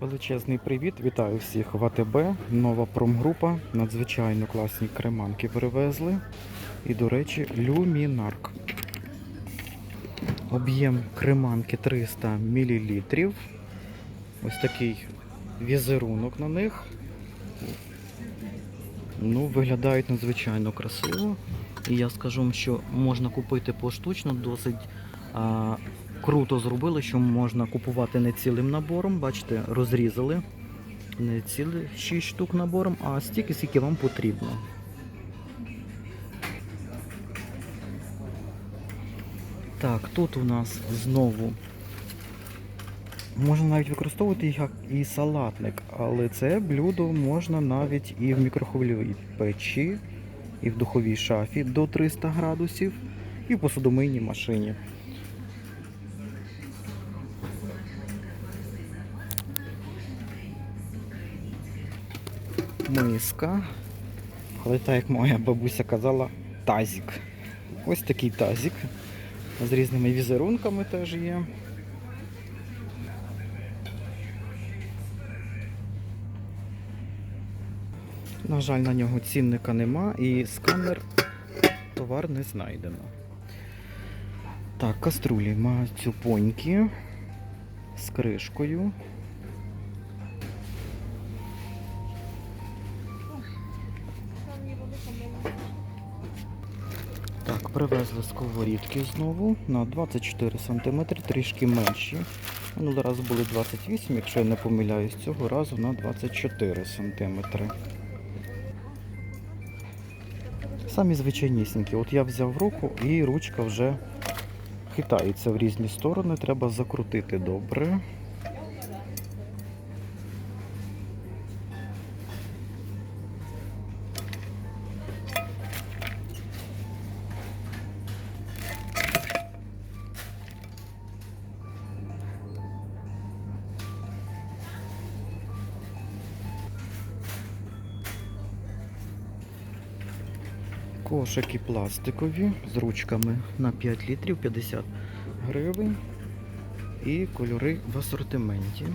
Величезний привіт, вітаю всіх в АТБ. Нова промгрупа. Надзвичайно класні креманки привезли. І, до речі, люмінарк. Об'єм креманки 300 мл. Ось такий візерунок на них. Ну, виглядають надзвичайно красиво. І я скажу що можна купити поштучно, досить а, круто зробили, що можна купувати не цілим набором. Бачите, розрізали не цілі 6 штук набором, а стільки, скільки вам потрібно. Так, тут у нас знову можна навіть використовувати як і салатник, але це блюдо можна навіть і в мікрохвильовій печі, і в духовій шафі до 300 градусів, і в посудомийній машині. Миска. Але так як моя бабуся казала, тазик. Ось такий тазик. З різними візерунками теж є. На жаль, на нього цінника нема і сканер товар не знайдено. Так, каструлі мацюпонькі з кришкою. Так, привезли сковорідки знову на 24 см, трішки менші. Минулий раз були 28, якщо я не помиляюсь, цього разу на 24 см. Самі звичайнісінькі. От я взяв руку і ручка вже хитається в різні сторони. Треба закрутити добре. Кошики пластикові з ручками на 5 літрів 50 гривень. І кольори в асортименті.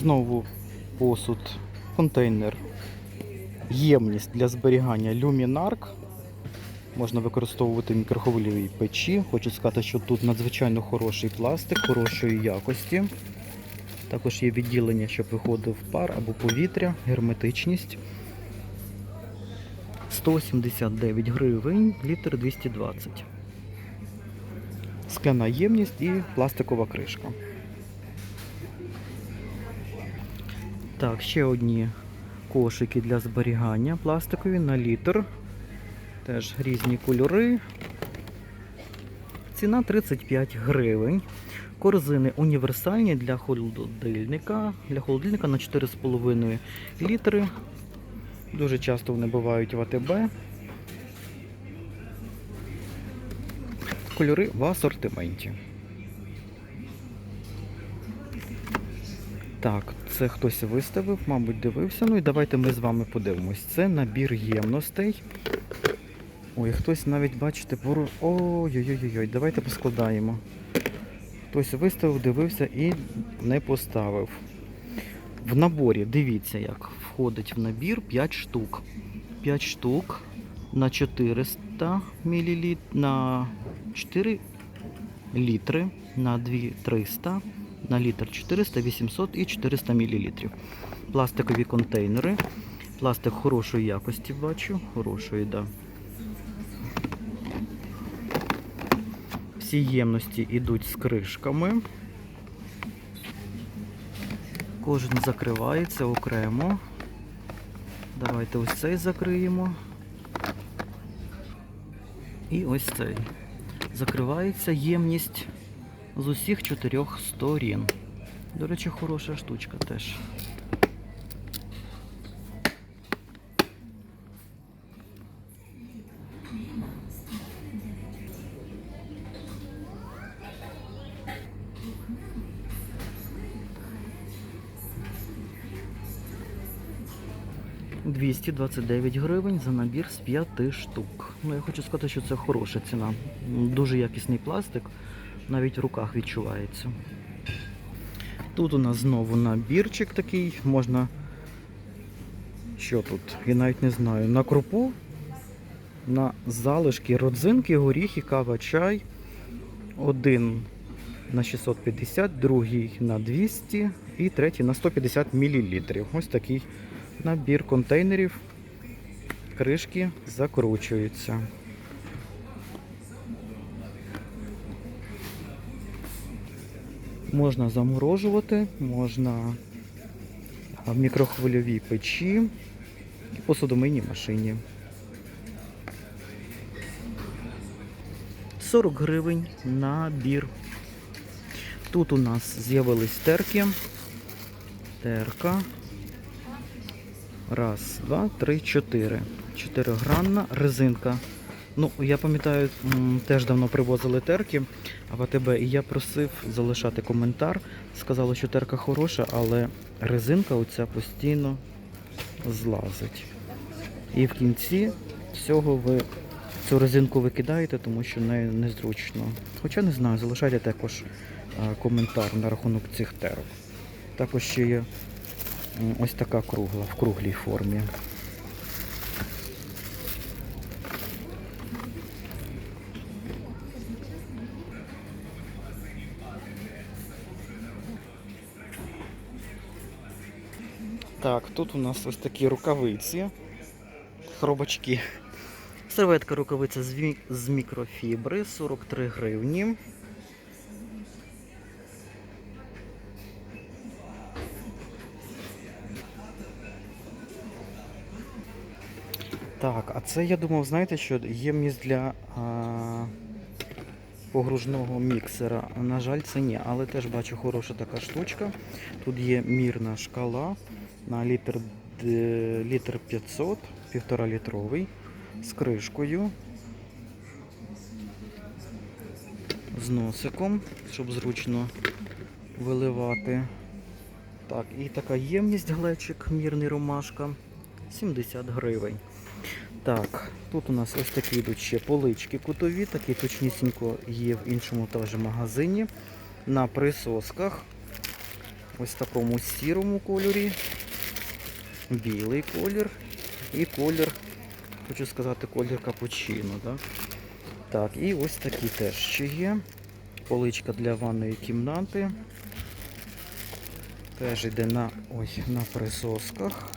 Знову посуд, контейнер, ємність для зберігання люмінарк. Можна використовувати в печі. Хочу сказати, що тут надзвичайно хороший пластик, хорошої якості. Також є відділення, щоб виходив пар або повітря, герметичність. 179 гривень, літр 220. Скляна ємність і пластикова кришка. Так, ще одні кошики для зберігання пластикові на літр. Теж різні кольори. Ціна 35 гривень. Корзини універсальні для холодильника. Для холодильника на 4,5 літри. Дуже часто вони бувають в АТБ. Кольори в асортименті. Так, це хтось виставив, мабуть, дивився. Ну і давайте ми з вами подивимось. Це набір ємностей. Ой, хтось навіть, бачите, поруч. Ой-ой-ой, давайте поскладаємо. Хтось виставив, дивився і не поставив. В наборі, дивіться, як входить в набір 5 штук. 5 штук на 400 мл, на 4 літри, на 2 300 на літр 400, 800 і 400 мл. Пластикові контейнери. Пластик хорошої якості бачу. Хорошої, да. Всі ємності йдуть з кришками. Кожен закривається окремо. Давайте ось цей закриємо. І ось цей. Закривається ємність з усіх чотирьох сторін. До речі, хороша штучка теж. Двісті двадцять дев'ять гривень за набір з п'яти штук. Ну я хочу сказати, що це хороша ціна. Дуже якісний пластик навіть в руках відчувається. Тут у нас знову набірчик такий, можна. Що тут? Я навіть не знаю. На крупу, на залишки, родзинки, горіхи, кава, чай. Один на 650, другий на 200 і третій на 150 мл. Ось такий набір контейнерів. Кришки закручуються. Можна заморожувати, можна в мікрохвильовій печі і посудомийній машині. 40 гривень набір. Тут у нас з'явились терки. Терка. Раз, два, три, чотири. Чотиригранна резинка. Ну, я пам'ятаю, теж давно привозили терки в АТБ, і я просив залишати коментар. Сказали, що терка хороша, але резинка оця постійно злазить. І в кінці всього ви цю резинку викидаєте, тому що нею незручно. Хоча не знаю, залишайте також коментар на рахунок цих терок. Також ще є ось така кругла в круглій формі. Так, тут у нас ось такі рукавиці, хробачки. Серветка рукавиця з, мікрофібри 43 гривні. Так, а це я думав, знаєте, що ємність для а, погружного міксера. На жаль, це ні, але теж бачу хороша така штучка. Тут є мірна шкала на літр, літр 500, півтора літровий, з кришкою, з носиком, щоб зручно виливати. Так, і така ємність глечик, мірний ромашка, 70 гривень. Так, тут у нас ось такі йдуть ще полички кутові, такі точнісінько є в іншому теж магазині. На присосках. Ось такому сірому кольорі, білий колір і колір, хочу сказати, колір капучино. Так? так, і ось такі теж ще є. Поличка для ванної кімнати. Теж йде на, ой, на присосках.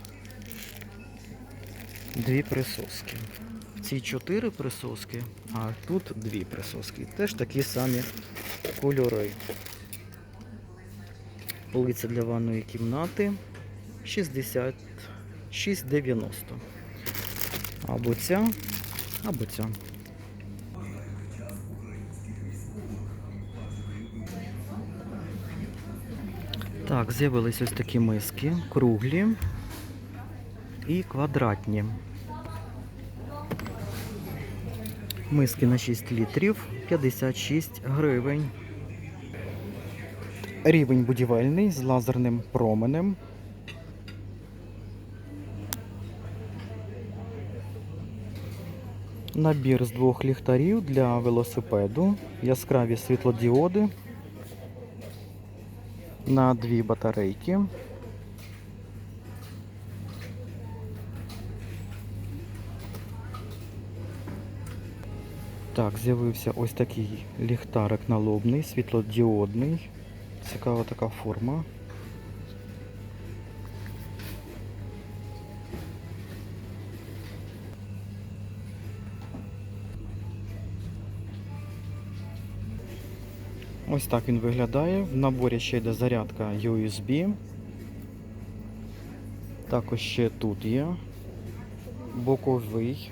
Дві присоски. Ці чотири присоски, а тут дві присоски. Теж такі самі кольори. Полиця для ванної кімнати 66,90. Або ця, або ця. Так, з'явились ось такі миски, круглі і квадратні. Миски на 6 літрів 56 гривень. Рівень будівельний з лазерним променем. Набір з двох ліхтарів для велосипеду, яскраві світлодіоди на дві батарейки. Так, з'явився ось такий ліхтарик налобний, світлодіодний. Цікава така форма. Ось так він виглядає. В наборі ще йде зарядка USB. Також ще тут є боковий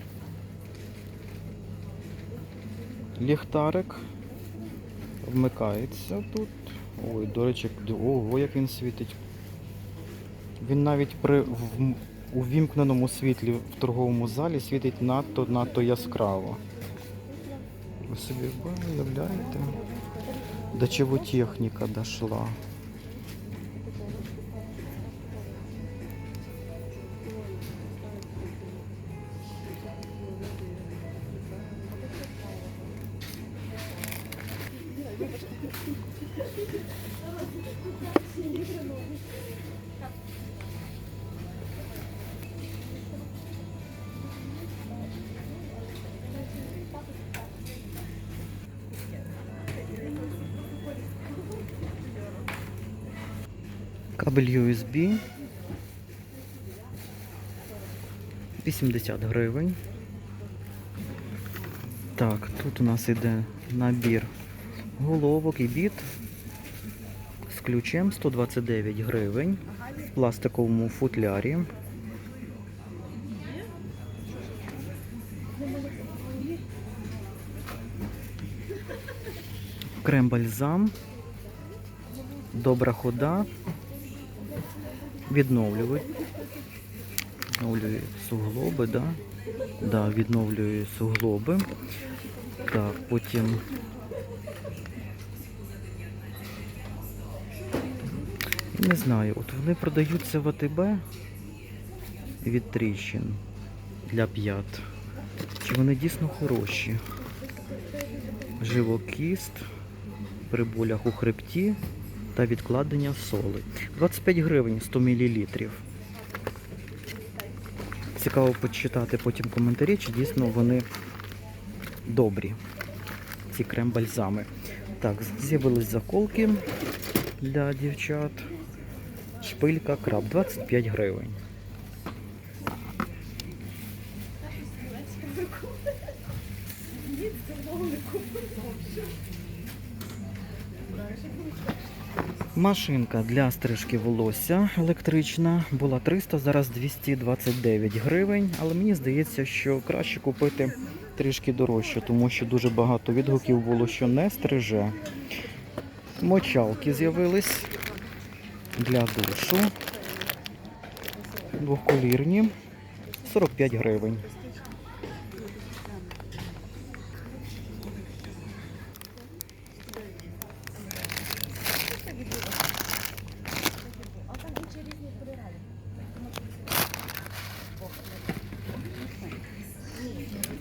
ліхтарик. Вмикається тут. Ой, до речі, ого, як він світить. Він навіть при увімкненому світлі в торговому залі світить надто-надто яскраво. Ви собі уявляєте? До чего техника дошла? Кабель USB 80 гривень. Так, тут у нас іде набір головок і біт. З ключем 129 гривень. В пластиковому футлярі. Крем-бальзам, добра хода, відновлює, відновлює суглоби, да? Да, відновлює суглоби. Так, потім не знаю, от вони продаються в АТБ від тріщин для п'ят. Чи вони дійсно хороші? Живокіст при болях у хребті та відкладення соли. 25 гривень 100 мл. Цікаво почитати потім коментарі, чи дійсно вони добрі, ці крем-бальзами. Так, з'явились заколки для дівчат. Шпилька краб 25 гривень. Машинка для стрижки волосся електрична була 300, зараз 229 гривень. Але мені здається, що краще купити трішки дорожче, тому що дуже багато відгуків було, що не стриже. Мочалки з'явились для душу. Двохколірні 45 гривень.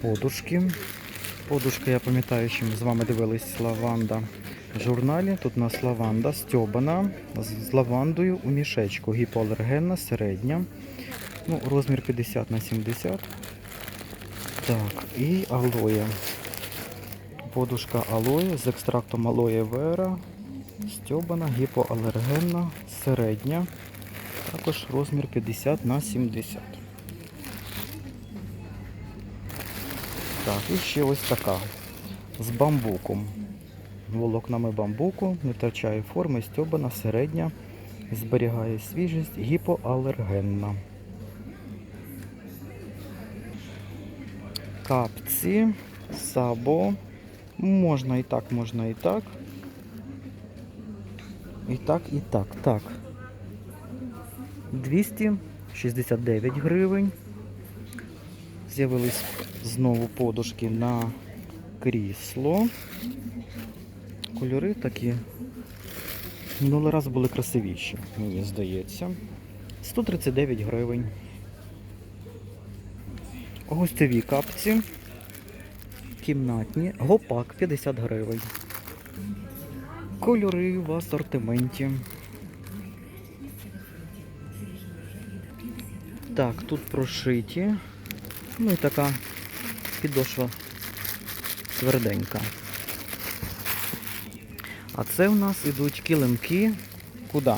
Подушки. Подушка, я пам'ятаю, що ми з вами дивились лаванда в журналі. Тут у нас лаванда стьобана з лавандою у мішечку. Гіпоалергенна, середня. Ну, розмір 50 на 70. Так, і алоє. Подушка алоє з екстрактом алоє вера. Стьобана, гіпоалергенна, середня. Також розмір 50 на 70. Так, і ще ось така. З бамбуком. Волокнами бамбуку, не втрачає форми, стьобана, середня, зберігає свіжість, гіпоалергенна. Капці, сабо. Можна і так, можна і так. І так, і так. Так. 269 гривень. З'явились знову подушки на крісло. Кольори такі. Минулий раз були красивіші, мені здається. 139 гривень. Гостьові капці. Кімнатні. Гопак 50 гривень. Кольори в асортименті. Так, тут прошиті. Ну і така підошва тверденька. А це у нас ідуть килимки куди?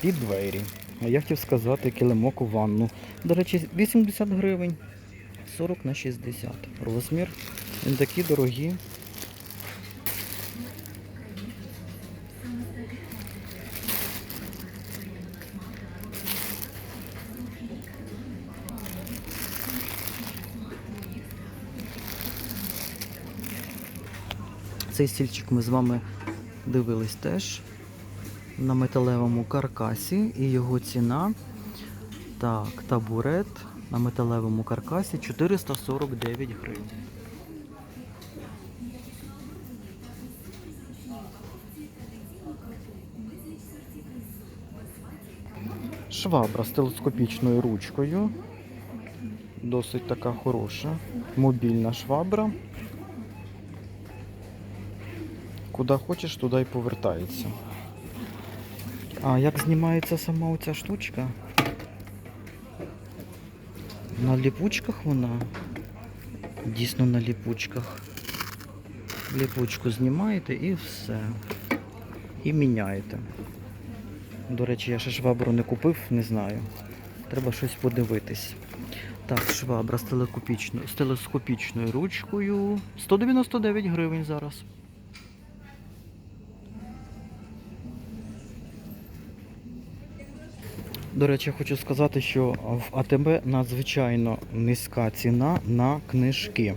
Під двері. А я хотів сказати килимок у ванну. До речі, 80 гривень. 40 на 60. Розмір. Він такі дорогі. Цей стільчик ми з вами дивились теж на металевому каркасі і його ціна. Так, табурет на металевому каркасі 449 гривень. Швабра з телескопічною ручкою. Досить така хороша. Мобільна швабра. Куди хочеш, туди й повертається. А як знімається сама оця штучка? На ліпучках вона? Дійсно на ліпучках. Ліпучку знімаєте і все. І міняєте. До речі, я ще швабру не купив, не знаю. Треба щось подивитись. Так, швабра з телескопічною ручкою. 199 гривень зараз. До речі, хочу сказати, що в АТБ надзвичайно низька ціна на книжки.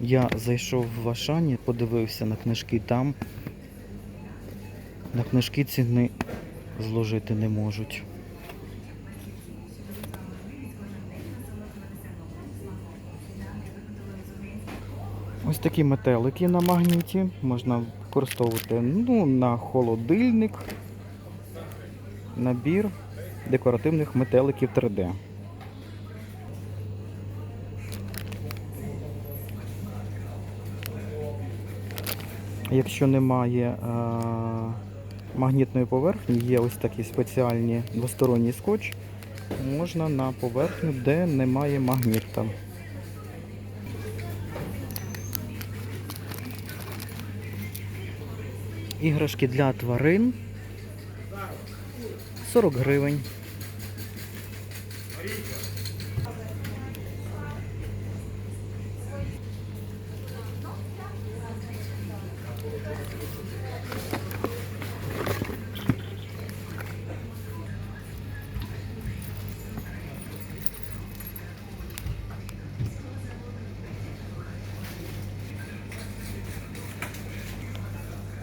Я зайшов в Ашані, подивився на книжки там. На книжки ціни зложити не можуть. Ось такі метелики на магніті можна використовувати ну, на холодильник, набір декоративних метеликів 3D. Якщо немає е, магнітної поверхні, є ось такі спеціальні двосторонній скотч, можна на поверхню, де немає магніта. Іграшки для тварин 40 гривень.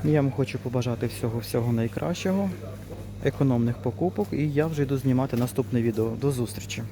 Я вам хочу побажати всього-всього найкращого, економних покупок, і я вже йду знімати наступне відео. До зустрічі!